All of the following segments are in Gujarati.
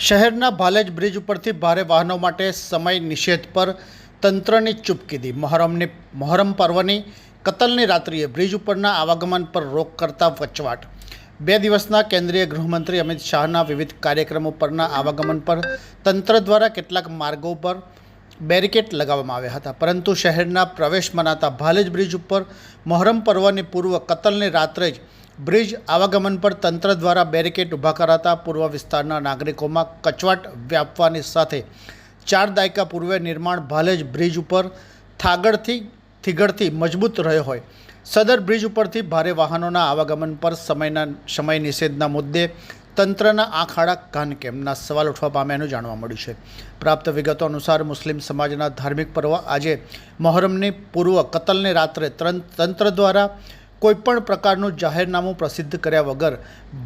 શહેરના ભાલેજ બ્રિજ ઉપરથી ભારે વાહનો માટે સમય નિષેધ પર તંત્રની ચૂપકીદી. મહોરમની, મહોરમ પર્વની કતલની રાત્રિએ બ્રિજ ઉપરના આવાગમન પર રોક કરતા વચવાટ. બે દિવસના કેન્દ્રીય ગૃહમંત્રી અમિત શાહના વિવિધ કાર્યક્રમો પરના આવાગમન પર તંત્ર દ્વારા કેટલાક માર્ગો પર બેરિકેડ લગાવવામાં આવ્યા હતા. પરંતુ શહેરના પ્રવેશ મનાતા ભાલેજ બ્રિજ ઉપર મહોરમ પર્વની પૂર્વ કતલની રાત્રે જ બ્રિજ આવાગમન પર તંત્ર દ્વારા બેરિકેડ ઊભા કરાતા પૂર્વ વિસ્તારના નાગરિકોમાં કચવાટ વ્યાપવાની સાથે ચાર દાયકા પૂર્વે નિર્માણ ભાલેજ બ્રિજ ઉપર થાગડથી થીગડથી મજબૂત રહ્યો હોય. સદર બ્રિજ ઉપરથી ભારે વાહનોના આવાગમન પર સમયના, સમય નિષેધના મુદ્દે તંત્રના આંખાડા કાન કેમના સવાલ ઉઠવા પામ્યાનું જાણવા મળ્યું છે. પ્રાપ્ત વિગતો અનુસાર મુસ્લિમ સમાજના ધાર્મિક પર્વ આજે મહોરમની પૂર્વ કતલની રાત્રે તંત્ર દ્વારા કોઈપણ પ્રકારનું જાહેરનામું પ્રસિદ્ધ કર્યા વગર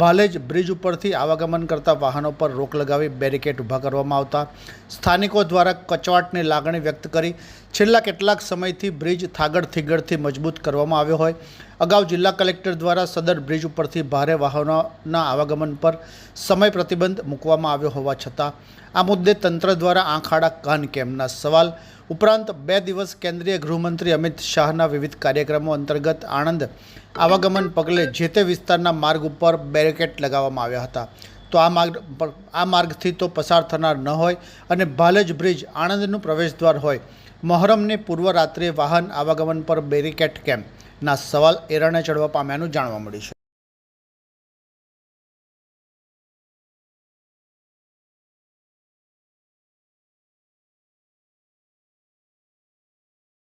ભાલેજ બ્રિજ ઉપરથી આવાગમન કરતા વાહનો પર રોક લગાવી બેરિકેડ ઊભા કરવામાં આવતા. સ્થાનિકો દ્વારા કચવાટની લાગણી વ્યક્ત કરી છેલ્લા કેટલાક સમયથી બ્રિજ થાગડ થીગડથી મજબૂત કરવામાં આવ્યો હોય. અગાઉ જિલ્લા કલેક્ટર દ્વારા સદર બ્રિજ ઉપરથી ભારે વાહનોના આવાગમન પર સમય પ્રતિબંધ મૂકવામાં આવ્યો હોવા છતાં, આ મુદ્દે તંત્ર દ્વારા આંખ આડા કાન કેમના સવાલ ઉપરાંત બે દિવસ કેન્દ્રીય ગૃહમંત્રી અમિત શાહના વિવિધ કાર્યક્રમો અંતર્ગત આણંદ આવાગમન પગલે જે તે વિસ્તારના માર્ગ ઉપર બેરિકેડ લગાવવામાં આવ્યા હતા. તો આ માર્ગ આ માર્ગથી તો પસાર થનાર ન હોય અને ભાલેજ બ્રિજ આણંદનું પ્રવેશદ્વાર હોય. મહોરમની પૂર્વ રાત્રે વાહન આવાગમન પર બેરિકેડ કેમ? ના સવાલ એરણે ચડવા પામ્યાનું જાણવા મળ્યું